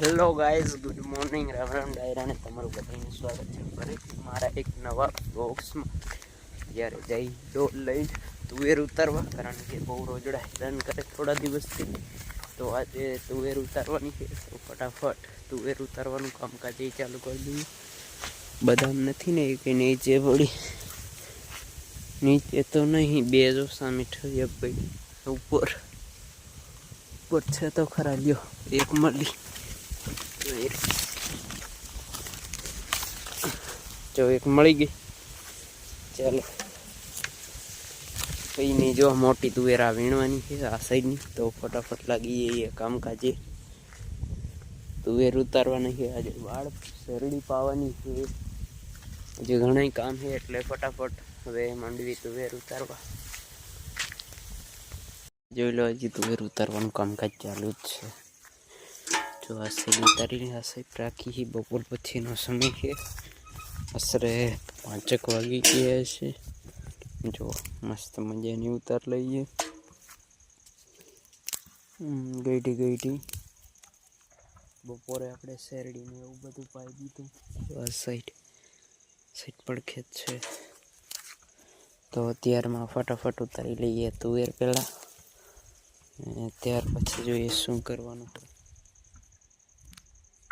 Hello guys good morning Ram Ram ડાયરાને તમારું બધાનું સ્વાગત છે ફરીથી મારા એક નવા બોક્સમાં જ્યારે જઈ ડોલ લઈ તુવેર ઉતારવા, કારણ કે બહુ રોજડા હેરાન કરે થોડા દિવસથી. તો આજે તુવેર ઉતારવાની છે, તો ફટાફટ તુવેર ઉતારવાનું કામકાજ એ ચાલુ કરી દઈએ. બદામ નથી ને કે નીચે પડી નીચે તો નહીં, બે જો સામે ઠરીએ ભાઈ ઉપર. ઉપર છે તો ખરા લ્યો, એક મળી. જો એક જો એક મળી ગઈ. ચાલો. કઈની જો મોટી તુવેરા વીણવાની છે, આ સાઈડની તો ફટાફટ લાગી જઈએ કામકાજે. તુવેર ઉતારવાની છે. આજે વાળ શેરડી પાવાની છે. હજી ઘણા કામ છે, એટલે ફટાફટ હવે માંડવી તુવેર ઉતારવા. જોઈ લો, હજી તુવેર ઉતારવાનું કામકાજ ચાલુ જ છે. જો આ સાઈડ ઉતારીને આ સાઈડ રાખી બપોર પછીનો સમય છે. આશરે પાંચેક વાગી ગયા છે જો, મસ્ત મજાની ઉતાર લઈએ. ગઈટી ગઈઢી બપોરે આપણે શેરડીને એવું બધું પાઈ દીધું. આ સાઈડ સાઈડ પણ ખેત છે. તો અત્યારમાં ફટાફટ ઉતારી લઈએ તુવેર પહેલાં ત્યાર પછી જોઈએ શું કરવાનું.